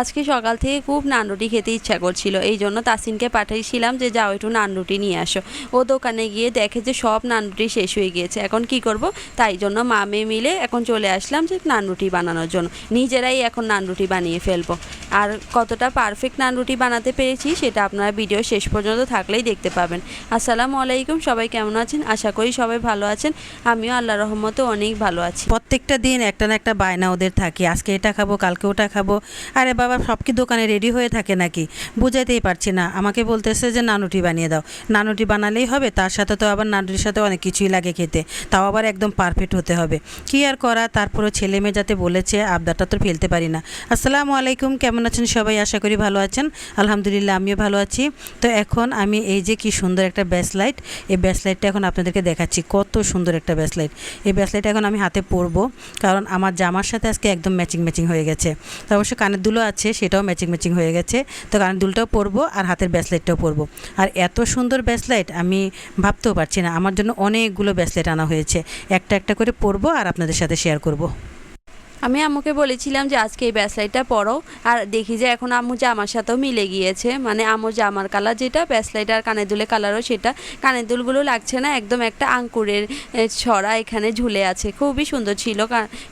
আজকে সকাল থেকে খুব নান রুটি খেতে ইচ্ছা করছিল। এই জন্য তাসিনকে পাঠিয়েছিলাম যে, যাও, একটু নান রুটি নিয়ে আসো। ও দোকানে গিয়ে দেখে যে, সব নানরুটি শেষ হয়ে গিয়েছে। এখন কি করব? তাই জন্য মা মেয়ে মিলে এখন চলে আসলাম যে নান রুটি বানানোর জন্য। নিজেরাই এখন নান রুটি বানিয়ে ফেলব। আর কতটা পারফেক্ট নান রুটি বানাতে পেরেছি, সেটা আপনারা ভিডিও শেষ পর্যন্ত থাকলেই দেখতে পাবেন। আসসালামু আলাইকুম, সবাই কেমন আছেন? আশা করি সবাই ভালো আছেন। আমিও আল্লাহ রহমতে অনেক ভালো আছি। প্রত্যেকটা দিন একটা না একটা বায়না ওদের থাকে। আজকে এটা খাব, কালকে ওটা খাব। আরে বাবা সব কি দোকানে রেডি হয়ে থাকে নাকি? বুঝাইতেই পারছি না। আমাকে বলতেছে যে, নানুটি বানিয়ে দাও। নানুটি বানালেই হবে, তার সাথে তো আবার নানুটির সাথে অনেক কিছুই লাগে খেতে। তাও আবার একদম পারফেক্ট হতে হবে। কি আর করা? তারপরে ছেলে মেয়ে যাতে বলেছে, আবদারটা তো ফেলতে পারি না। আসসালামু আলাইকুম, কেমন আছেন সবাই? আশা করি ভালো আছেন। আলহামদুলিল্লাহ, আমিও ভালো আছি। তো এখন আমি এই যে কি সুন্দর একটা ব্যাসলাইট এই ব্যাসলাইটটা এখন আপনাদেরকে দেখাচ্ছি। কত সুন্দর একটা ব্যাসলাইট এই ব্যাসলাইট এখন আমি হাতে পরবো, কারণ আমার জামার সাথে আজকে একদম ম্যাচিং ম্যাচিং হয়ে গেছে। তো অবশ্য কানের দুলো আছে। সেটাও ম্যাচিং ম্যাচিং হয়ে গেছে। তো কারণ দুলটাও পরবো আর হাতের ব্যাসলেটটাও পরবো। আর এত সুন্দর ব্যাসলেট আমি ভাবতেও পারছি না। আমার জন্য অনেকগুলো ব্যাসলেট আনা হয়েছে। একটা একটা করে পরবো আর আপনাদের সাথে শেয়ার করব। আমি আম্মুকে বলেছিলাম যে, আজকে এই ব্যাসলাইটটা পরো আর দেখি যে, এখন আম্মু জামার সাথেও মিলে গিয়েছে। মানে আম্মুর জামার কালার যেটা ব্যাসলাইট আর কানের দুলের কালারও সেটা। কানের দুলগুলো লাগছে না, একদম একটা আঙ্কুরের ছড়া এখানে ঝুলে আছে। খুবই সুন্দর ছিল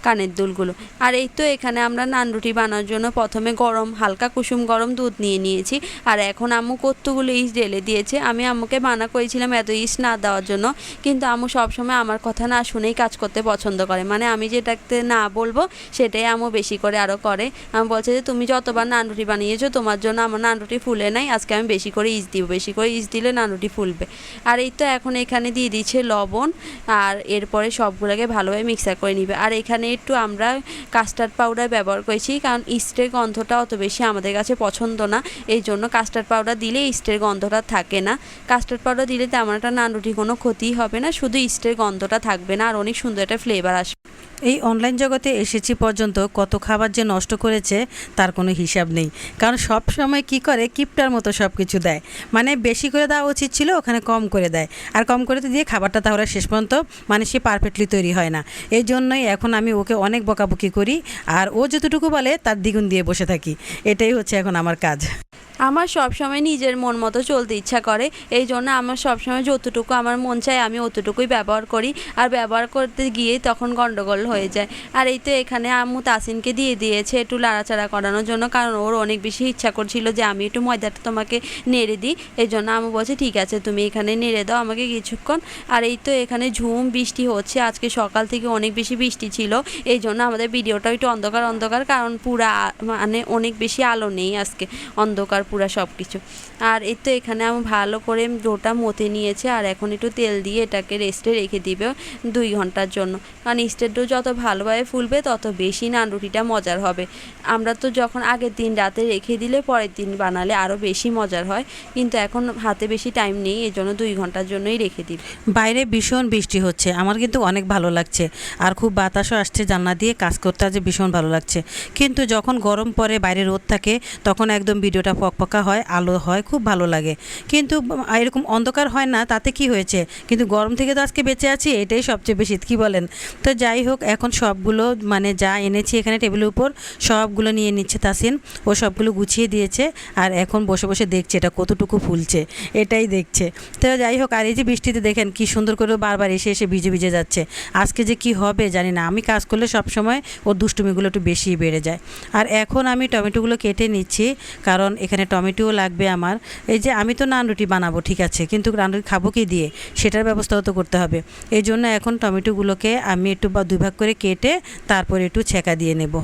কানের দুলগুলো। আর এই তো এখানে আমরা নান রুটি বানানোর জন্য প্রথমে গরম, হালকা কুসুম গরম দুধ নিয়ে নিয়েছি। আর এখন আম্মু কতগুলো ইস ঢেলে দিয়েছে। আমি আম্মুকে মানা করেছিলাম এত ইস না দেওয়ার জন্য। কিন্তু আম্মু সবসময় আমার কথা না শুনেই কাজ করতে পছন্দ করে। মানে আমি যেটাতে না বলব সেটাই আম্মু বেশি করে আরও করে। আমি বলছে যে, তুমি যতবার নান রুটি বানিয়েছো, তোমার জন্য আমার নান রুটি ফুলে নাই। আজকে আমি বেশি করে ইস দিব, বেশি করে ইস দিলে নান রুটি ফুলবে। আর এই তো এখন এখানে দিয়ে দিচ্ছে লবণ, আর এরপরে সবগুলোকে ভালোভাবে মিক্সার করে নিবে। আর এখানে একটু আমরা কাস্টার্ড পাউডার ব্যবহার করেছি, কারণ ইস্টের গন্ধটা অত বেশি আমাদের কাছে পছন্দ না। এই জন্য কাস্টার্ড পাউডার দিলে ইস্টের গন্ধটা থাকে না। কাস্টার্ড পাউডার দিলে তেমন একটা নান রুটি কোনো ক্ষতি হবে না, শুধু ইস্টের গন্ধটা থাকবে না, আর অনেক সুন্দর একটা ফ্লেভার আসবে। এই অনলাইন জগতে এসেছি পর্যন্ত কত খাবার যে নষ্ট করেছে তার কোনো হিসাব নেই। কারণ সব সময় কি করে, কিপটার মতো সব কিছু দেয়। মানে বেশি করে দেওয়া উচিত ছিল, ওখানে কম করে দেয়। আর কম করে দিয়ে খাবারটা তাহলে শেষ পর্যন্ত মানে সে পারফেক্টলি তৈরি হয় না। এই জন্যই এখন আমি ওকে অনেক বকাবকি করি। আর ও যতটুকু বলে, তার দ্বিগুণ দিয়ে বসে থাকি। এটাই হচ্ছে এখন আমার কাজ। আমার সব সময় নিজের মন মতো চলতে ইচ্ছা করে, এই জন্য আমার সব সময় যতটুকু আমার মন চায় আমি অতটুকুই ব্যবহার করি। আর ব্যবহার করতে গিয়ে তখন গন্ডগোল হয়ে যায়। আর এই তো এখানে আম্মু তাসিনকে দিয়ে দিয়েছে একটু লাড়াচাড়া করানোর জন্য, কারণ ওর অনেক বেশি ইচ্ছা করছিল যে আমি একটু ময়দাটা তোমাকে নেড়ে দিই। এই জন্য আম্মু বলছে, ঠিক আছে, তুমি এখানে নেড়ে দাও আমাকে কিছুক্ষণ। আর এই তো এখানে ঝুম, বৃষ্টি হচ্ছে, আজকে সকাল থেকে অনেক বেশি বৃষ্টি ছিল। এই জন্য আমাদের ভিডিওটা একটু অন্ধকার অন্ধকার, কারণ পুরা মানে অনেক বেশি আলো নেই আজকে। অন্ধকার পুরা সব কিছু আর এই তো এখানে আমি ভালো করে ডোটা মতে নিয়েছে আর এখন একটু তেল দিয়ে এটাকে রেস্টে রেখে দিবে দুই ঘণ্টার জন্য। কারণ স্টেট ডো যত ভালোভাবে ফুলবে, তত বেশি নান রুটিটা মজার হবে। আমরা তো যখন আগের দিন রাতে রেখে দিলে পরের দিন বানালে আরও বেশি মজার হয়। কিন্তু এখন হাতে বেশি টাইম নেই এই জন্য দুই ঘণ্টার জন্যই রেখে দিবে বাইরে ভীষণ বৃষ্টি হচ্ছে। আমার কিন্তু অনেক ভালো লাগছে। আর খুব বাতাসও আসছে জানলা দিয়ে, কাজ করতে আজ ভীষণ ভালো লাগছে। কিন্তু যখন গরম পরে বাইরে রোদ থাকে, তখন একদম ভিডিওটা ফকফকা হয়, আলো হয়, খুব ভালো লাগে। কিন্তু এরকম অন্ধকার হয় না, তাতে কি হয়েছে? কিন্তু গরম থেকে তো আজকে বেঁচে আছি, এটাই সবচেয়ে বেশি, কি বলেন? তো যাই হোক, এখন সবগুলো মানে যা এনেছি এখানে টেবিলের উপর, সবগুলো নিয়ে নিচ্ছে তাসিন। ও সবগুলো গুছিয়ে দিয়েছে, আর এখন বসে বসে দেখছে এটা কতটুকু ফুলছে, এটাই দেখছে। তো যাই হোক, আর এই যে বৃষ্টিতে দেখেন, কি সুন্দর করে বারবার এসে এসে ভিজে ভিজে যাচ্ছে। আজকে যে কি হবে জানি না, আমি কাজ করলে সব সময় ওর দুষ্টুমিগুলো একটু বেশি বেড়ে যায়। আর এখন আমি টমেটোগুলো কেটে নিচ্ছি, কারণ এখানে টমেটোও লাগবে আমার। এই যে আমি তো নান রুটি বানাবো, ঠিক আছে, কিন্তু নান রুটি খাব কি দিয়ে? সেটার ব্যবস্থাও তো করতে হবে। এই জন্য এখন টমেটোগুলোকে আমি একটু বা দুই ভাগ করে কেটে তারপরে একটু ছেঁকা দিয়ে নেব।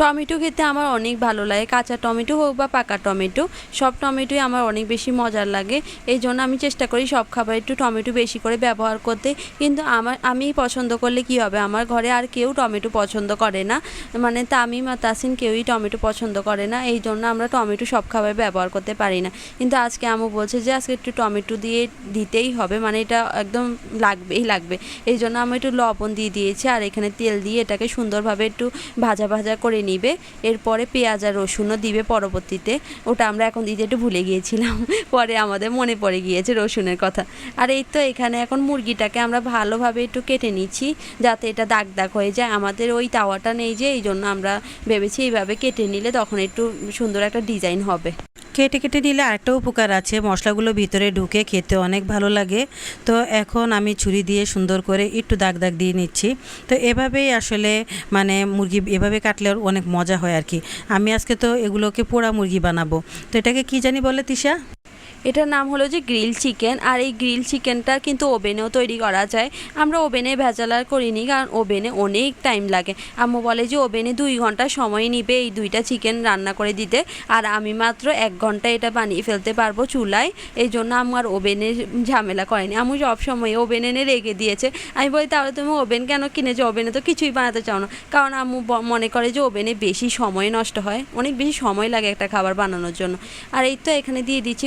টমেটো খেতে আমার অনেক ভালো লাগে। কাঁচা টমেটো হোক বা পাকা টমেটো, সব টমেটোই আমার অনেক বেশি মজার লাগে। এই জন্য আমি চেষ্টা করি সব খাবার একটু টমেটো বেশি করে ব্যবহার করতে। কিন্তু আমার, আমি পছন্দ করলে কি হবে? আমার ঘরে আর কেউ টমেটো পছন্দ করে না। মানে তামিম আর তাসিন কেউই টমেটো পছন্দ করে না। এই জন্য আমরা টমেটো সব খাবার ব্যবহার করতে পারি না। কিন্তু আজকে আমু বলছে যে, আজকে একটু টমেটো দিয়ে দিতেই হবে। মানে এটা একদম লাগবেই লাগবে। এই জন্য আমি একটু লবণ দিয়ে দিয়েছি। আর এখানে তেল দিয়ে এটাকে সুন্দরভাবে একটু ভাজা ভাজা করে নিবে, এরপরে পেঁয়াজ আর রসুনও দিবে পরবর্তীতে। ওটা আমরা এখন দিতে একটু ভুলে গিয়েছিলাম, পরে আমাদের মনে পড়ে গিয়েছে রসুনের কথা। আর এই তো এখানে এখন মুরগিটাকে আমরা ভালোভাবে একটু কেটে নিচ্ছি, যাতে এটা দাগ দাগ হয়ে যায়। আমাদের ওই তাওয়াটা নেই যে এই জন্য আমরা ভেবেছি এইভাবে কেটে নিলে তখন একটু সুন্দর একটা ডিজাইন হবে। কেটে কেটে নিলে আরেকটা উপকার আছে। মশলাগুলো ভিতরে ঢুকে খেতে অনেক ভালো লাগে। তো এখন আমি ছুরি দিয়ে সুন্দর করে একটু দাগ দাগ দিয়ে নিচ্ছি। তো এভাবেই আসলে মানে মুরগি এভাবে কাটলে অনেক মজা হয় আর কি। আমি আজকে তো এগুলোকে পোড়া মুরগি বানাবো। তো এটাকে কি জানি বলে তিশা? এটার নাম হলো যে গ্রিল চিকেন। আর এই গ্রিল চিকেনটা কিন্তু ওভেনেও তৈরি করা যায়। আমরা ওভেনে ভেজাল আর করিনি, কারণ ওভেনে অনেক টাইম লাগে। আম্মু বলে যে ওভেনে দুই ঘণ্টা সময় নিবে এই দুইটা চিকেন রান্না করে দিতে। আর আমি মাত্র এক ঘণ্টা এটা বানিয়ে ফেলতে পারব চুলায়। এই জন্য আমার ওভেনের ঝামেলা করেনি। আমি সব সময় ওভেন এনে রেখে দিয়েছে। আমি বলি, তাহলে তুমি ওভেন কেন কিনেছো? ওভেনে তো কিছুই বানাতে চাও না। কারণ আম্মু মনে করে যে ওভেনে বেশি সময় নষ্ট হয়। অনেক বেশি সময় লাগে একটা খাবার বানানোর জন্য। আর এই তো এখানে দিয়ে দিচ্ছি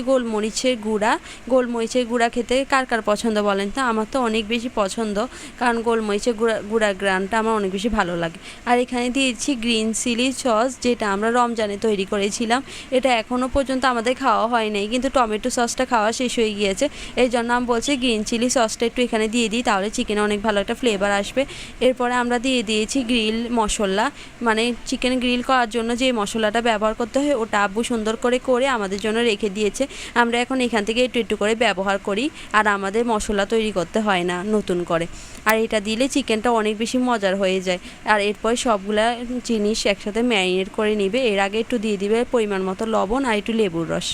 গোলমরিচের গুঁড়া গোলমরিচের গুঁড়া খেতে কার কার পছন্দ বলেন তো? আমার তো অনেক বেশি পছন্দ, কারণ গোলমরিচের গুঁড়া গুঁড়া গ্রানটা আমার অনেক বেশি ভালো লাগে। আর এখানে দিয়েছি গ্রিন চিলি সস, যেটা আমরা রমজানে তৈরি করেছিলাম। এটা এখনও পর্যন্ত আমাদের খাওয়া হয় নাই, কিন্তু টমেটো সসটা খাওয়া শেষ হয়ে গিয়েছে। এই জন্য আমি বলছি গ্রিন চিলি সসটা একটু এখানে দিয়ে দিই, তাহলে চিকেনে অনেক ভালো একটা ফ্লেভার আসবে। এরপরে আমরা দিয়ে দিয়েছি গ্রিল মশলা মানে চিকেন গ্রিল করার জন্য যে মশলাটা ব্যবহার করতে হয়, ওটা আব্বু সুন্দর করে করে আমাদের জন্য রেখে দিয়েছে। আমরা এখন এখান থেকে একটু একটু করে ব্যবহার করি আর আমাদের মশলা তৈরি করতে হয় না নতুন করে। আর এটা দিলে চিকেনটা অনেক বেশি মজার হয়ে যায়। আর এরপর সবগুলা জিনিস একসাথে ম্যারিনেট করে নিবে। এর আগে একটু দিয়ে দিবে পরিমাণ মতো লবণ আর একটু লেবুর রস।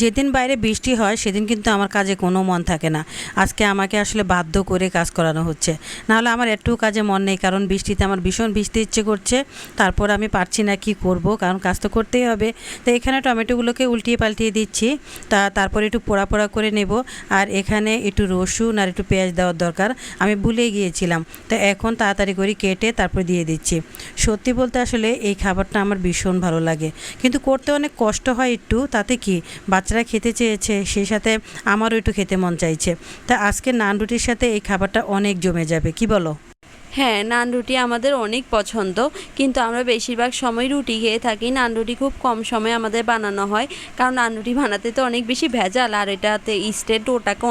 যেদিন বাইরে বৃষ্টি হয়, সেদিন কিন্তু আমার কাজে কোনো মন থাকে না। আজকে আমাকে আসলে বাধ্য করে কাজ করানো হচ্ছে। নাহলে আমার একটু কাজে মন নেই, কারণ বৃষ্টিতে আমার ভীষণ ভিজতে ইচ্ছে করছে। তারপর আমি পারছি না কি করব, কারণ কাজ তো করতেই হবে। তো এখানে টমেটোগুলোকে উল্টিয়ে পাল্টিয়ে দিচ্ছি। তা তারপরে একটু পোড়া পোড়া করে নেব। আর এখানে একটু রসুন আর একটু পেঁয়াজ দেওয়ার দরকার। আমি ভুলে গিয়েছিলাম। তো এখন তাড়াতাড়ি করে কেটে তারপর দিয়ে দিচ্ছি। সত্যি বলতে আসলে এই খাবারটা আমার ভীষণ ভালো লাগে। কিন্তু করতে অনেক কষ্ট হয় একটু। তাতে কি? বাচ্চারা খেতে চেয়েছে, সেই সাথে আমারও একটু খেতে মন চাইছে। তা আজকে নান রুটির সাথে এই খাবারটা অনেক জমে যাবে, কি বলো? হ্যাঁ নান রুটি আমাদের অনেক পছন্দ, কিন্তু আমরা বেশিরভাগ সময় রুটি খেয়ে থাকি। নান রুটি খুব কম সময় আমাদের বানানো হয়, কারণ নান রুটি বানাতে তো অনেক বেশি ভেজাল, আর এটাতে ইস্টের ডোটাকে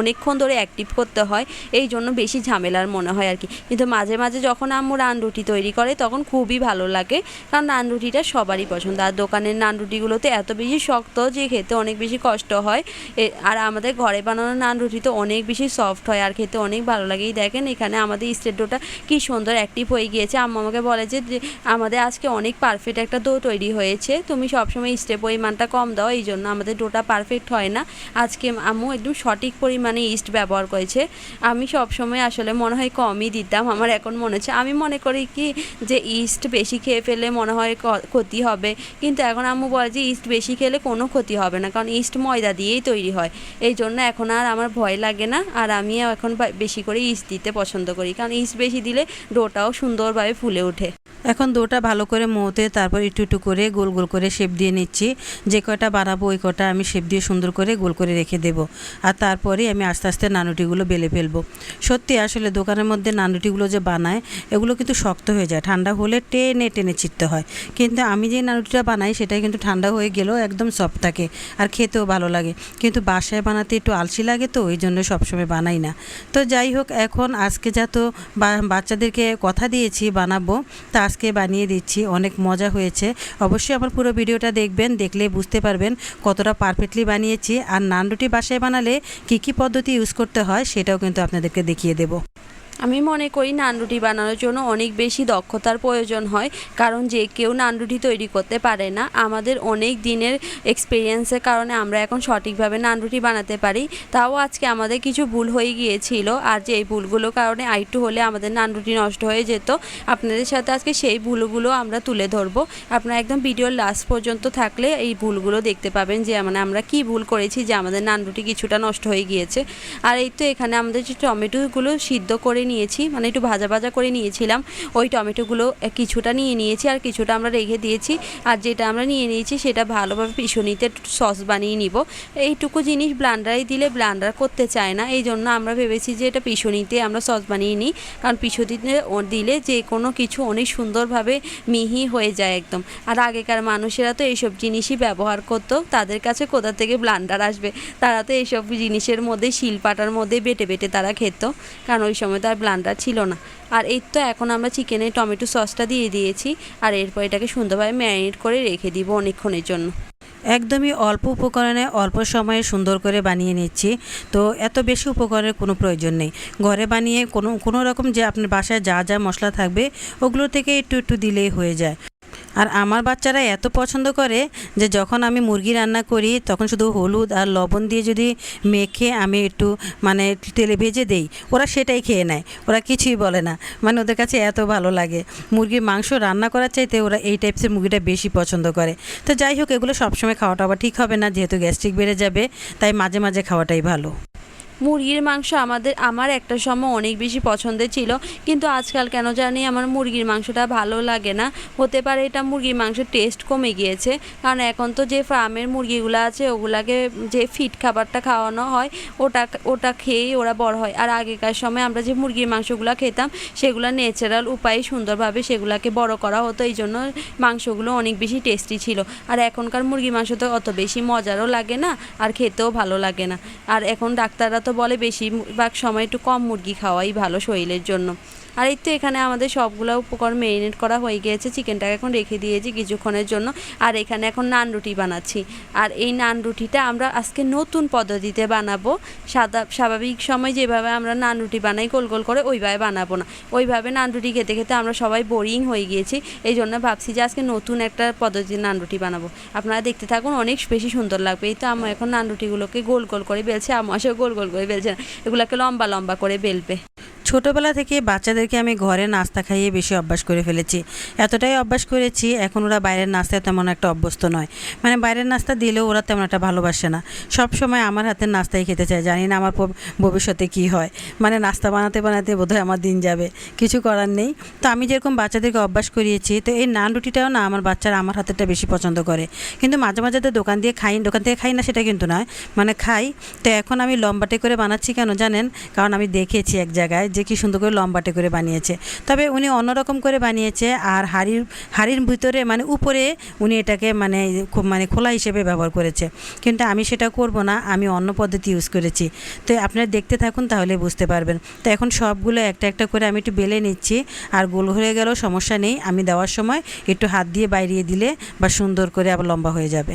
অনেকক্ষণ ধরে অ্যাক্টিভ করতে হয়, এই জন্য বেশি ঝামেলার মনে হয় আর কি। কিন্তু মাঝে মাঝে যখন আম্মু নান রুটি তৈরি করে, তখন খুবই ভালো লাগে, কারণ নান রুটিটা সবারই পছন্দ। আর দোকানের নান রুটিগুলোতে এত বেশি শক্ত যে খেতে অনেক বেশি কষ্ট হয় আর আমাদের ঘরে বানানো নান রুটি তো অনেক বেশি সফট হয়, আর খেতে অনেক ভালো লাগে। দেখেন এখানে আমাদের ইস্টের ডোটা কি সুন্দর অ্যাক্টিভ হয়ে গিয়েছে। আম্মু আমাকে বলে যে আমাদের আজকে অনেক পারফেক্ট একটা ডো তৈরি হয়েছে। তুমি সবসময় স্টে পরিমাণটা কম দাও, এই জন্য আমাদের ডোটা পারফেক্ট হয় না। আজকে আম্মু একদম সঠিক পরিমাণে ইস্ট ব্যবহার করেছে। আমি সবসময় আসলে মনে হয় কমই দিতাম, আমার এখন মনে হচ্ছে, আমি মনে করি কি যে ইস্ট বেশি খেয়ে ফেলে মনে হয় ক্ষতি হবে। কিন্তু এখন আম্মু বলে যে ইস্ট বেশি খেলে কোনো ক্ষতি হবে না, কারণ ইস্ট ময়দা দিয়েই তৈরি হয়। এই জন্য এখন আর আমার ভয় লাগে না, আর আমিও এখন বেশি করে ইস্ট দিতে পছন্দ করি। কারণ ইস্ট বেশি দিলে ডোটাও সুন্দরভাবে ফুলে ওঠে। এখন ডোটা ভালো করে মৌতে তারপর একটু একটু করে গোল গোল করে শেপ দিয়ে নিচ্ছি। যে কটা বানাবো ওই কটা আমি শেপ দিয়ে সুন্দর করে গোল করে রেখে দেব। আর তারপরে আমি আস্তে আস্তে নানুটিগুলো বেলে ফেলব। সত্যি আসলে দোকানের মধ্যে নানুটিগুলো যে বানায়, এগুলো কিন্তু শক্ত হয়ে যায়। ঠান্ডা হলে টেনে টেনে চিটতে হয়। কিন্তু আমি যে নানুটিটা বানাই সেটা কিন্তু ঠান্ডা হয়ে গেলেও একদম সফট থাকে আর খেতেও ভালো লাগে। কিন্তু বাসায় বানাতে একটু আলসি লাগে তো, ওই জন্য সবসময় বানাই না। তো যাই হোক, এখন আজকে যা তো বাচ্চাদেরকে কথা দিয়েছি বানাবো, তা আজকে বানিয়ে দিচ্ছি, অনেক মজা হয়েছে। অবশ্যই আমার পুরো ভিডিওটা দেখবেন, দেখলে বুঝতে পারবেন কতটা পারফেক্টলি বানিয়েছি। আর নান রুটি বাসায় বানালে কি কি পদ্ধতি ইউজ করতে হয়, সেটাও কিন্তু আপনাদেরকে দেখিয়ে দেবো। আমি মনে করি নান রুটি বানানোর জন্য অনেক বেশি দক্ষতার প্রয়োজন হয়, কারণ যে কেউ নান রুটি তৈরি করতে পারে না। আমাদের অনেক দিনের এক্সপিরিয়েন্সের কারণে আমরা এখন সঠিকভাবে নান রুটি বানাতে পারি। তাও আজকে আমাদের কিছু ভুল হয়ে গিয়েছিল, আর যে এই ভুলগুলোর কারণে আরেকটু হলে আমাদের নান রুটি নষ্ট হয়ে যেত। আপনাদের সাথে আজকে সেই ভুলগুলো আমরা তুলে ধরবো। আপনারা একদম ভিডিওর লাস্ট পর্যন্ত থাকলে এই ভুলগুলো দেখতে পাবেন যে মানে আমরা কি ভুল করেছি যে আমাদের নান রুটি কিছুটা নষ্ট হয়ে গিয়েছে। আর এই তো এখানে আমাদের যে টমেটোগুলো সিদ্ধ করে নিয়েছি মানে একটু ভাজা ভাজা করে নিয়েছিলাম। ওই টমেটোগুলো কিছুটা নিয়ে নিয়েছি আর কিছুটা আমরা রেখে দিয়েছি। আর যেটা আমরা নিয়ে নিয়েছি সেটা ভালোভাবে পিছনিতে সস বানিয়ে নিব। এইটুকু জিনিস ব্লান্ডারে দিলে ব্লান্ডার করতে চায় না। এই জন্য আমরা ভেবেছি যে এটা পিছনিতে আমরা সস বানিয়ে নিই। কারণ পিছনিতে দিলে যে কোনো কিছু অনেক সুন্দরভাবে মিহি হয়ে যায় একদম। আর আগেকার মানুষেরা তো এইসব জিনিসই ব্যবহার করতো। তাদের কাছে কোথা থেকে ব্লান্ডার আসবে? তারা তো এইসব জিনিসের মধ্যে, শিলপাটার মধ্যে বেটে বেটে তারা খেত। কারণ ওই সময় তো আর ব্লান্ডার ছিল না। আর এই তো এখন আমরা চিকেনে টমেটো সসটা দিয়ে দিয়েছি, আর এরপর এটাকে সুন্দরভাবে ম্যারিনেট করে রেখে দিব অনেকক্ষণের জন্য। একদমই অল্প উপকরণে অল্প সময়ে সুন্দর করে বানিয়ে নিচ্ছি, তো এত বেশি উপকরণের কোনো প্রয়োজন নেই। ঘরে বানিয়ে কোনো কোনো রকম যে আপনার বাসায় যা যা মশলা থাকবে, ওগুলো থেকে একটু একটু দিলেই হয়ে যায়। আর আমার বাচ্চারা এত পছন্দ করে যে যখন আমি মুরগি রান্না করি, তখন শুধু হলুদ আর লবণ দিয়ে যদি মেখে আমি একটু মানে তেলে ভেজে দেই, ওরা সেটাই খেয়ে নেয়। ওরা কিছুই বলে না। মানে ওদের কাছে এত ভালো লাগে। মুরগির মাংস রান্না করার চাইতে ওরা এই টাইপসের মুরগিটা বেশি পছন্দ করে। তো যাই হোক, এগুলো সবসময় খাওয়াটা আবার ঠিক হবে না, যেহেতু গ্যাস্ট্রিক বেড়ে যাবে, তাই মাঝে মাঝে খাওয়াটাই ভালো। মুরগির মাংস আমাদের, আমার একটা সময় অনেক বেশি পছন্দের ছিল, কিন্তু আজকাল কেন জানি আমার মুরগির মাংসটা ভালো লাগে না। হতে পারে এটা মুরগির মাংসের টেস্ট কমে গিয়েছে, কারণ এখন তো যে ফার্মের মুরগিগুলো আছে, ওগুলাকে যে ফিট খাবারটা খাওয়ানো হয়, ওটা ওটা খেয়েই ওরা বড় হয়। আর আগেকার সময় আমরা যে মুরগির মাংসগুলো খেতাম, সেগুলো ন্যাচারাল উপায়ে সুন্দরভাবে সেগুলোকে বড় করা হতো, এই জন্য মাংসগুলো অনেক বেশি টেস্টি ছিল। আর এখনকার মুরগির মাংস তো অত বেশি মজারও লাগে না, আর খেতেও ভালো লাগে না। আর এখন ডাক্তাররা তো বলে বেশিরভাগ সময় একটু কম মুরগি খাওয়াই ভালো শরীরের জন্য। আর এই তো এখানে আমাদের সবগুলো উপকরণ মেরিনেট করা হয়ে গিয়েছে। চিকেনটাকে এখন রেখে দিয়েছি কিছুক্ষণের জন্য। আর এখানে এখন নান রুটি বানাচ্ছি। আর এই নান রুটিটা আমরা আজকে নতুন পদ্ধতিতে বানাবো। সাদা স্বাভাবিক সময় যেভাবে আমরা নান রুটি বানাই, গোল গোল করে ওইভাবে বানাবো না। ওইভাবে নান রুটি খেতে খেতে আমরা সবাই বোরিং হয়ে গিয়েছি। এই জন্য ভাবছি যে আজকে নতুন একটা পদ্ধতির নান রুটি বানাবো। আপনারা দেখতে থাকুন, অনেক বেশি সুন্দর লাগবে। এই তো আমার এখন নান রুটিগুলোকে গোল গোল করে বেলছে আমার গোল গোল করে বেলছে না। এগুলোকে লম্বা লম্বা করে বেলবে। ছোটোবেলা থেকে বাচ্চাদেরকে আমি ঘরে নাস্তা খাইয়ে বেশি অভ্যাস করে ফেলেছি। এতটাই অভ্যাস করেছি, এখন ওরা বাইরের নাস্তায় তেমন একটা অভ্যস্ত নয়। মানে বাইরের নাস্তা দিলেও ওরা তেমন একটা ভালোবাসে না। সব সময় আমার হাতের নাস্তাই খেতে চায়। জানি না আমার ভবিষ্যতে কি হয়। মানে নাস্তা বানাতে বানাতে বোধহয় আমার দিন যাবে। কিছু করার নেই। তো আমি যেরকম বাচ্চাদেরকে অভ্যাস করিয়েছি, তো এই নান রুটিটাও না আমার বাচ্চারা আমার হাতেরটা বেশি পছন্দ করে। কিন্তু মাঝে মাঝে তো দোকান দিয়ে খাই, দোকান থেকে খাই না সেটা কিন্তু নয়। মানে খাই। তো এখন আমি লম্বাটে করে বানাচ্ছি কেন জানেন? কারণ আমি দেখেছি এক জায়গায় যে কি সুন্দর করে লম্বাটে করে বানিয়েছে। তবে উনি অন্যরকম করে বানিয়েছে আর হাড়ির হাড়ির ভিতরে মানে উপরে উনি এটাকে মানে খুব মানে খোলা হিসেবে ব্যবহার করেছে। কিন্তু আমি সেটা করব না, আমি অন্য পদ্ধতি ইউজ করেছি। তো আপনারা দেখতে থাকুন তাহলে বুঝতে পারবেন। তো এখন সবগুলো একটা একটা করে আমি একটু বেলে নিচ্ছি আর গোল হয়ে গেলেও সমস্যা নেই। আমি দেওয়ার সময় একটু হাত দিয়ে বাইরিয়ে দিলে বা সুন্দর করে আবার লম্বা হয়ে যাবে।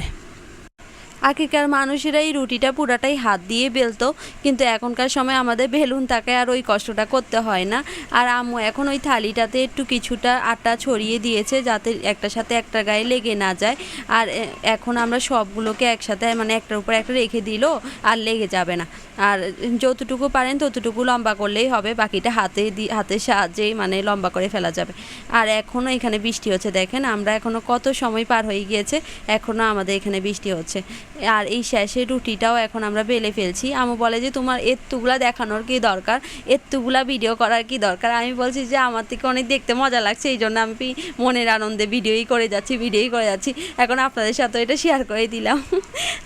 আগেকার মানুষেরা এই রুটিটা পুরাটাই হাত দিয়ে বেলতো, কিন্তু এখনকার সময় আমাদের বেলুন তাকে আর ওই কষ্টটা করতে হয় না। আর আম্মু এখন ওই থালিটাতে একটু কিছুটা আটা ছড়িয়ে দিয়েছে যাতে একটার সাথে একটা গায়ে লেগে না যায়। আর এখন আমরা সবগুলোকে একসাথে মানে একটার উপর একটা রেখে দিল আর লেগে যাবে না। আর যতটুকু পারেন ততটুকু লম্বা করলেই হবে, বাকিটা হাতে হাতের সাহায্যেই মানে লম্বা করে ফেলা যাবে। আর এখনও এখানে বৃষ্টি হচ্ছে, দেখেন আমরা এখনও কত সময় পার হয়ে গিয়েছে এখনও আমাদের এখানে বৃষ্টি হচ্ছে। আর এই শেষে রুটিটাও এখন আমরা বেলে ফেলছি। আমু বলে যে, তোমার এত্তুগুলা দেখানোর কি দরকার? এত্তুগুলা ভিডিও করার কি দরকার? আমি বলছি যে, আমার থেকে অনেক দেখতে মজা লাগছে, এই জন্য আমি মনের আনন্দে ভিডিওই করে যাচ্ছি ভিডিওই করে যাচ্ছি। এখন আপনাদের সাথে এটা শেয়ার করে দিলাম।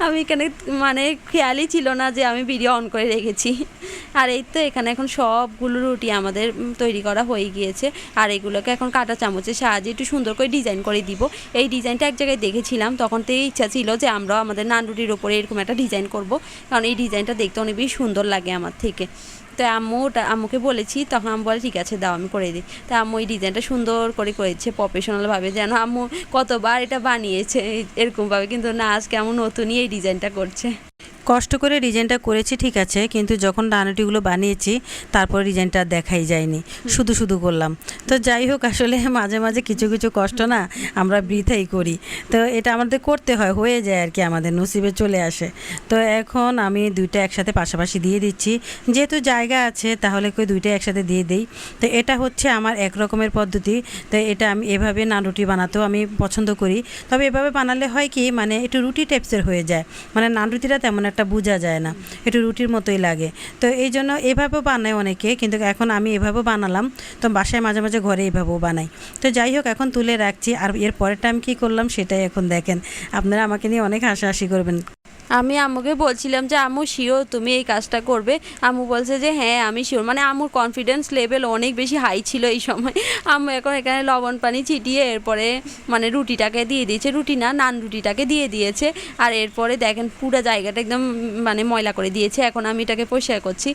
আমি এখানে মানে খেয়ালই ছিল না যে, আমি ভিডিও অন করে রেখেছি। আর এই তো এখানে এখন সবগুলো রুটি আমাদের তৈরি করা হয়ে গিয়েছে। আর এগুলোকে এখন কাঁটা চামচের সাহায্যে একটু সুন্দর করে ডিজাইন করে দিব। এই ডিজাইনটা এক জায়গায় দেখেছিলাম, তখন তো ইচ্ছা ছিল যে, আমরাও আমাদের নান রুটির ওপরে এরকম একটা ডিজাইন করব। কারণ এই ডিজাইনটা দেখতে অনেক বেশি সুন্দর লাগে আমার থেকে। তো আম্মু ওটা, আম্মুকে বলেছি, তখন আম্মু বলে, ঠিক আছে, দাও, আমি করে দিই। তা আম্মু এই ডিজাইনটা সুন্দর করে করেছে প্রফেশনালভাবে যেন আম্মু কতবার এটা বানিয়েছে এরকমভাবে কিন্তু না, আজকে আম্মু নতুনই এই ডিজাইনটা করছে। কষ্ট করে ডিজাইনটা করেছি ঠিক আছে কিন্তু যখন ডানাটিগুলো বানিয়েছি তারপর ডিজাইনটা দেখাই যায়নি। শুধু শুধু করলাম। তো যাই হোক আসলে মাঝে মাঝে কিছু কিছু কষ্ট না আমরা বৃথাই করি। তো এটা আমাদের করতে হয় হয়ে যায় আর কি আমাদের নসিবে চলে আসে। তো এখন আমি দুইটা একসাথে পাশাপাশি দিয়ে দিচ্ছি। যেহেতু জায়গা আছে তাহলে কই দুইটা একসাথে দিয়ে দিই। তো এটা হচ্ছে আমার এক রকমের পদ্ধতি। তো এটা আমি এভাবে না রুটি বানাতেও আমি পছন্দ করি। তবে এভাবে বানালে হয় কি মানে একটু রুটি টাইপসের হয়ে যায়। মানে নান রুটিটা তেমন একটা বোঝা যায় না। একটু রুটির মতোই লাগে। তো এই জন্য এভাবেও বানায় অনেকে, কিন্তু এখন আমি এভাবেও বানালাম। তো বাসায় মাঝে মাঝে ঘরে এভাবেও বানাই। তো যাই হোক, এখন তুলে রাখছি। আর এর পরেরটা আমি কী করলাম সেটাই এখন দেখেন। আপনারা আমাকে নিয়ে অনেক হাসাহাসি করবেন। আমি আম্মুকে বলছিলাম যে, আম্মু শিওর তুমি এই কাজটা করবে? আম্মু বলছে যে হ্যাঁ আমি শিওর মানে আম্মুর কনফিডেন্স লেভেল অনেক বেশি হাই ছিল এই সময়। আম্মু এখন এখানে লবণ পানি ছিটিয়ে এরপরে মানে রুটিটাকে দিয়ে দিয়েছে। রুটি না, নান রুটিটাকে দিয়ে দিয়েছে। আর এরপরে দেখেন পুরো জায়গাটা একদম মানে ময়লা করে দিয়েছে। এখন আমি এটাকে পরিষ্কার করছি।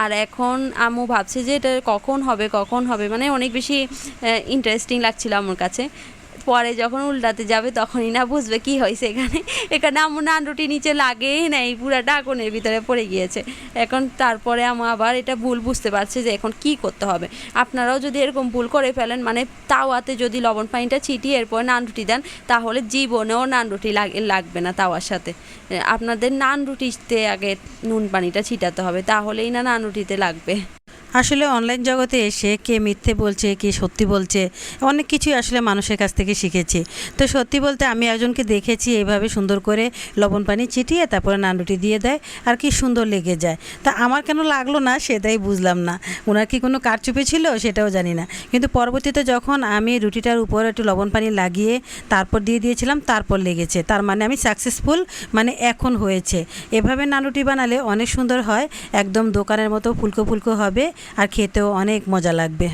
আর এখন আম্মু ভাবছে যে, এটা কখন হবে কখন হবে? মানে অনেক বেশি ইন্টারেস্টিং লাগছিল আমার কাছে। পরে যখন উল্টাতে যাবে তখনই না বুঝবে কি হয়েছে এখানে। এখানে আমার নান রুটি নিচে লাগেই নাই, পুরা ডাকনের ভিতরে পড়ে গিয়েছে। এখন তারপরে আমার আবার এটা ভুল বুঝতে পারছে যে এখন কি করতে হবে। আপনারাও যদি এরকম ভুল করে ফেলেন মানে তাওয়াতে যদি লবণ পানিটা ছিটিয়ে এরপর নান রুটি দেন, তাহলে জীবনেও নান রুটি লাগে, লাগবে না তাওয়ার সাথে। আপনাদের নান রুটিতে আগে নুন পানিটা ছিটাতে হবে, তাহলেই না নান রুটিতে লাগবে। আসলে অনলাইন জগতে এসে কে মিথ্যে বলছে, কে সত্যি বলছে, অনেক কিছুই আসলে মানুষের কাছ থেকে শিখেছি। তো সত্যি বলতে আমি একজনকে দেখেছি এইভাবে সুন্দর করে লবণ পানি চিটিয়ে তারপরে নানরুটি দিয়ে দেয় আর কি সুন্দর লেগে যায়। তা আমার কেন লাগল না সেটাই বুঝলাম না। ওনার কি কোনো কারচুপি ছিল সেটাও জানি না। কিন্তু পরবর্তীতে যখন আমি রুটিটার উপর একটু লবণ পানি লাগিয়ে তারপর দিয়ে দিয়েছিলাম, তারপর লেগেছে। তার মানে আমি সাকসেসফুল মানে এখন হয়েছে। এভাবে নানরুটি বানালে অনেক সুন্দর হয়, একদম দোকানের মতো ফুলকো ফুলকো হবে আর খেতেও অনেক মজা লাগবে।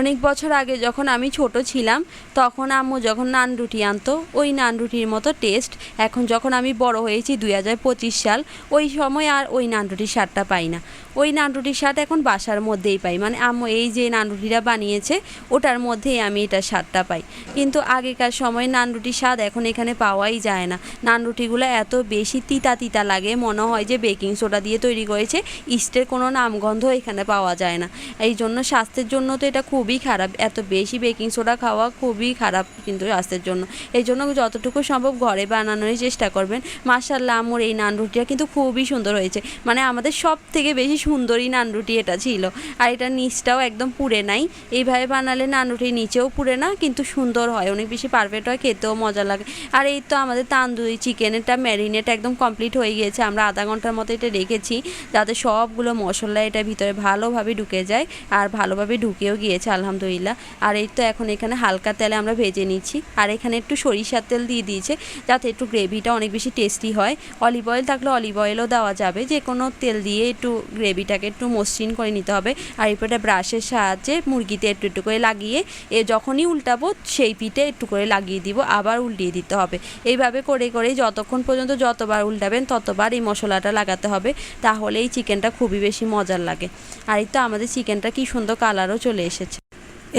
অনেক বছর আগে যখন আমি ছোট ছিলাম, তখন আম্মু যখন নান রুটি আনতো, ওই নান রুটির মতো টেস্ট এখন যখন আমি বড় হয়েছি দুই হাজার পঁচিশ সাল, ওই সময় আর ওই নান রুটির স্বাদটা পাই না। ওই নানরুটির স্বাদ এখন বাসার মধ্যেই পাই। মানে আম্মু এই যে নান রুটিটা বানিয়েছে, ওটার মধ্যেই আমি এটার স্বাদটা পাই। কিন্তু আগেকার সময় নানরুটির স্বাদ এখন এখানে পাওয়াই যায় না। নানরুটিগুলো এত বেশি তিতা তিতা লাগে, মনে হয় যে বেকিং সোডা দিয়ে তৈরি করেছে, ইস্টের কোনো নামগন্ধ এখানে পাওয়া যায় না। এই জন্য স্বাস্থ্যের জন্য তো এটা খুবই খারাপ। এত বেশি বেকিং সোডা খাওয়া খুবই খারাপ কিন্তু স্বাস্থ্যের জন্য। এই জন্য যতটুকু সম্ভব ঘরে বানানোর চেষ্টা করবেন। মার্শাল্লাহ আমুর এই নানরুটিটা কিন্তু খুবই সুন্দর হয়েছে। মানে আমাদের সব থেকে বেশি সুন্দরই নান রুটি এটা ছিল। আর এটার নিচটাও একদম পুড়ে নাই। এইভাবে বানালে নান রুটির নিচেও পুড়ে না, কিন্তু সুন্দর হয়। অনেক বেশি পারফেক্ট হয়, খেতেও মজা লাগে। আর এই তো আমাদের তান্দুরি চিকেনেরটা ম্যারিনেট একদম কমপ্লিট হয়ে গিয়েছে। আমরা আধা ঘণ্টার মতো এটা রেখেছি, যাতে সবগুলো মশলা এটা ভিতরে ভালোভাবে ঢুকে যায় আর ভালোভাবে ঢুকেও গিয়েছে, আলহামদুলিল্লাহ। আর এই তো এখন এখানে হালকা তেলে আমরা ভেজে নিচ্ছি। আর এখানে একটু সরিষার তেল দিয়ে দিয়েছে, যাতে একটু গ্রেভিটা অনেক বেশি টেস্টি হয়। অলিভ অয়েল থাকলে অলিভ অয়েলও দেওয়া যাবে। যে কোনো তেল দিয়ে একটু গ্রেভিটাকে একটু মসৃণ করে নিতে হবে। আর এরপরে ব্রাশের সাহায্যে মুরগিতে একটু একটু করে লাগিয়ে এ যখনই উল্টাবো সেই পিঠে একটু করে লাগিয়ে দিব, আবার উল্টিয়ে দিতে হবে। এইভাবে করে করে যতক্ষণ পর্যন্ত যতবার উল্টাবেন ততবার এই মশলাটা লাগাতে হবে। তাহলে এই চিকেনটা খুবই বেশি মজার লাগে। আর এই তো আমাদের চিকেনটা কি সুন্দর কালারও চলে এসেছে।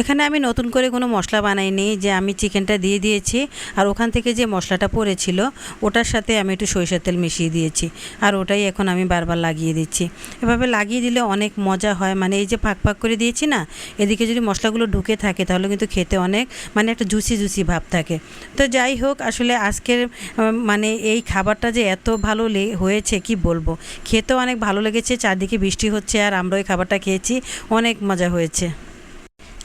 এখানে আমি নতুন করে কোনো মশলা বানাইনি, যে আমি চিকেনটা দিয়ে দিয়েছি আর ওখান থেকে যে মশলাটা পড়েছিল, ওটার সাথে আমি একটু সরিষার তেল মিশিয়ে দিয়েছি আর ওটাই এখন আমি বারবার লাগিয়ে দিচ্ছি। এভাবে লাগিয়ে দিলে অনেক মজা হয় মানে এই যে ফাঁক ফাঁক করে দিয়েছি না, এদিকে যদি মশলাগুলো ঢুকে থাকে তাহলে কিন্তু খেতে অনেক মানে একটা জুসি জুসি ভাব থাকে। তো যাই হোক, আসলে আজকের মানে এই খাবারটা যে এত ভালো হয়েছে কি বলব? খেতেও অনেক ভালো লেগেছে, চারদিকে বৃষ্টি হচ্ছে আর আমরা ওই খাবারটা খেয়েছি, অনেক মজা হয়েছে।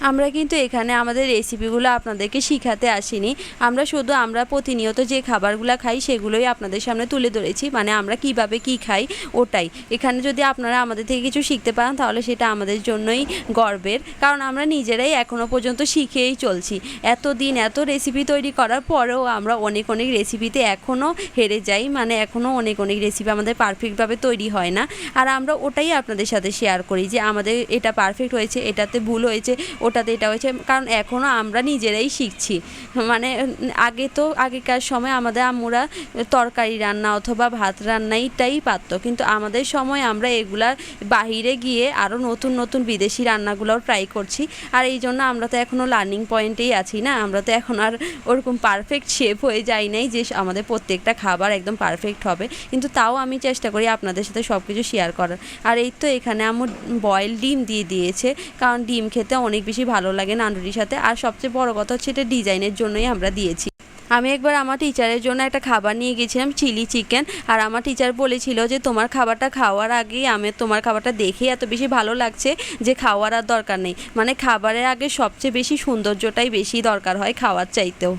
আমরা কিন্তু এখানে আমাদের রেসিপিগুলো আপনাদেরকে শিখাতে আসিনি। আমরা শুধু আমরা প্রতিনিয়ত যে খাবারগুলো খাই সেগুলোই আপনাদের সামনে তুলে ধরেছি। মানে আমরা কীভাবে কি খাই ওটাই। এখানে যদি আপনারা আমাদের থেকে কিছু শিখতে পারেন তাহলে সেটা আমাদের জন্যই গর্বের। কারণ আমরা নিজেরাই এখনও পর্যন্ত শিখেই চলছি। এত দিন এত রেসিপি তৈরি করার পরেও আমরা অনেক অনেক রেসিপিতে এখনও হেরে যাই। মানে এখনও অনেক অনেক রেসিপি আমাদের পারফেক্টভাবে তৈরি হয় না। আর আমরা ওটাই আপনাদের সাথে শেয়ার করি যে আমাদের এটা পারফেক্ট হয়েছে, এটাতে ভুল হয়েছে ওটাতে এটা হয়েছে। কারণ এখনও আমরা নিজেরাই শিখছি। মানে আগে তো আগেকার সময় আমাদের আমরা তরকারি রান্না অথবা ভাত রান্নাইটাই পারতো। কিন্তু আমাদের সময় আমরা এগুলা বাহিরে গিয়ে আরও নতুন নতুন বিদেশি রান্নাগুলোও ট্রাই করছি। আর এই জন্য আমরা তো এখনও লার্নিং পয়েন্টেই আছি না। আমরা তো এখন আর ওরকম পারফেক্ট শেপ হয়ে যাই নাই যে আমাদের প্রত্যেকটা খাবার একদম পারফেক্ট হবে। কিন্তু তাও আমি চেষ্টা করি আপনাদের সাথে সব কিছু শেয়ার করার। আর এই তো এখানে আমার বয়েল ডিম দিয়ে দিয়েছে। কারণ ডিম খেতে অনেক বেশি ভালো লাগে নানরুটির সাথে। আর সবচেয়ে বড় কথা হচ্ছে এটা ডিজাইনের জন্যই আমরা দিয়েছি। আমি একবার আমার টিচারের জন্য একটা খাবার নিয়ে গেছিলাম চিলি চিকেন আর আমার টিচার বলেছিল যে, তোমার খাবারটা খাওয়ার আগেই আমি তোমার খাবারটা দেখে এত বেশি ভালো লাগছে যে, খাওয়ার আর দরকার নেই। মানে খাবারের আগে সবচেয়ে বেশি সৌন্দর্যটাই বেশি দরকার হয় খাওয়ার চাইতেও।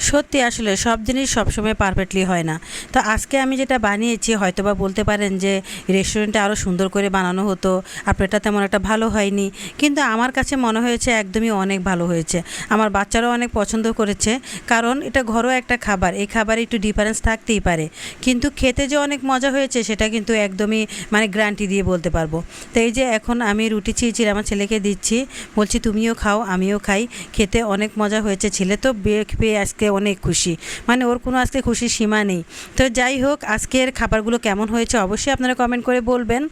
সত্যি আসলে সব জিনিস সবসময় পারফেক্টলি হয় না। তো আজকে আমি যেটা বানিয়েছি, হয়তোবা বলতে পারেন যে রেস্টুরেন্টে আরও সুন্দর করে বানানো হতো, আপনারটা তেমন একটা ভালো হয়নি। কিন্তু আমার কাছে মনে হয়েছে একদমই অনেক ভালো হয়েছে। আমার বাচ্চারাও অনেক পছন্দ করেছে, কারণ এটা ঘরোয়া একটা খাবার। এই খাবারে একটু ডিফারেন্স থাকতেই পারে। কিন্তু খেতে যে অনেক মজা হয়েছে, সেটা কিন্তু একদমই মানে গ্যারান্টি দিয়ে বলতে পারব। তো এই যে এখন আমি রুটি চিয়েছি আমার ছেলেকে দিচ্ছি, বলছি, তুমিও খাও, আমিও খাই। খেতে অনেক মজা হয়েছে। ছেলে তো বে- পেয়ে আজকে অনেক খুশি। মানে ওর কোনো আজকে খুশির সীমা নেই। তো যাই হোক, আজকের খাবারগুলো কেমন হয়েছে অবশ্যই আপনারা কমেন্ট করে বলবেন।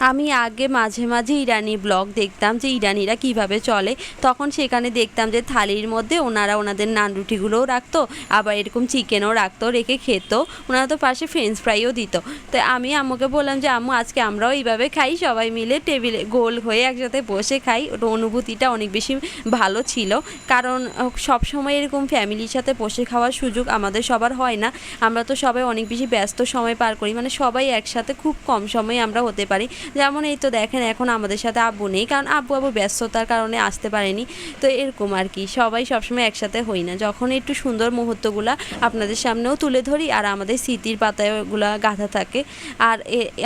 আমি আগে মাঝে মাঝে ইরানি ব্লগ দেখতাম যে ইরানিরা কীভাবে চলে। তখন সেখানে দেখতাম যে থালির মধ্যে ওনারা ওনাদের নান রুটিগুলোও রাখতো, আবার এরকম চিকেনও রাখতো, রেখে খেত। ওনারা তো পাশে ফ্রেঞ্চ ফ্রাইও দিত। তো আমি আম্মুকে বললাম যে, আম্মু, আজকে আমরাও এইভাবে খাই, সবাই মিলে টেবিলে গোল হয়ে একসাথে বসে খাই। ওর অনুভূতিটা অনেক বেশি ভালো ছিল। কারণ সব সময় এরকম ফ্যামিলির সাথে বসে খাওয়ার সুযোগ আমাদের সবার হয় না। আমরা তো সবাই অনেক বেশি ব্যস্ত সময় পার করি। মানে সবাই একসাথে খুব কম সময়ে আমরা হতে পারি। যেমন এই তো দেখেন, এখন আমাদের সাথে আব্বু নেই, কারণ আব্বু আব্বু ব্যস্ততার কারণে আসতে পারেনি। তো এরকম আর কি, সবাই সবসময় একসাথে হই না। যখন একটু সুন্দর মুহূর্তগুলো আপনাদের সামনেও তুলে ধরি, আর আমাদের স্মৃতির পাতাগুলো গাঁথা থাকে, আর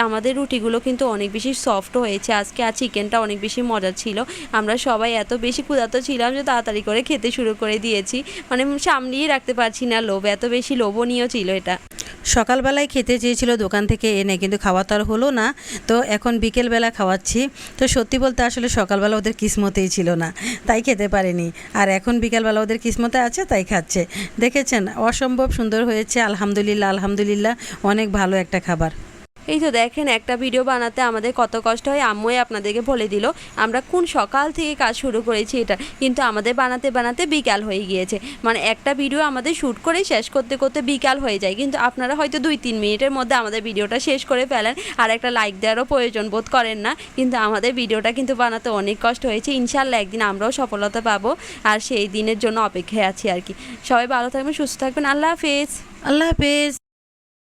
আমাদের রুটিগুলো কিন্তু অনেক বেশি সফট হয়েছে। আজকে আর চিকেনটা অনেক বেশি মজার ছিল। আমরা সবাই এত বেশি ক্ষুধার্ত ছিলাম যে তাড়াতাড়ি করে খেতে শুরু করে দিয়েছি। মানে সামনেই রাখতে পারছি না লোভ, এত বেশি লোভনীয় ছিল এটা। সকালবেলায় খেতে চেয়েছিল দোকান থেকে এনে, কিন্তু খাওয়া তো আর হলো না। তো এখন বিকেলবেলা খাওয়াচ্ছি। তো সত্যি বলতে আসলে সকালবেলা ওদের কিসমতেই ছিল না। তাই খেতে পারেনি। আর এখন বিকেলবেলা ওদের কিসমতে আছে, তাই খাচ্ছে। দেখেছেন? অসম্ভব সুন্দর হয়েছে। আলহামদুলিল্লাহ আলহামদুলিল্লাহ। অনেক ভালো একটা খাবার। এই তো দেখেন, একটা ভিডিও বানাতে আমাদের কত কষ্ট হয়। আম্মুই আপনাদেরকে বলে দিল, আমরা কোন সকাল থেকে কাজ শুরু করেছি এটা। কিন্তু আমাদের বানাতে বানাতে বিকাল হয়ে গিয়েছে। মানে একটা ভিডিও আমাদের শ্যুট করে শেষ করতে করতে বিকাল হয়ে যায়। কিন্তু আপনারা হয়তো দুই তিন মিনিটের মধ্যে আমাদের ভিডিওটা শেষ করে ফেলেন আর একটা লাইক দেওয়ারও প্রয়োজন বোধ করেন না। কিন্তু আমাদের ভিডিওটা কিন্তু বানাতে অনেক কষ্ট হয়েছে। ইনশাল্লাহ একদিন আমরাও সফলতা পাবো আর সেই দিনের জন্য অপেক্ষায় আছি আর কি। সবাই ভালো থাকবেন, সুস্থ থাকবেন। আল্লাহ হাফেজ। আল্লাহ হাফেজ।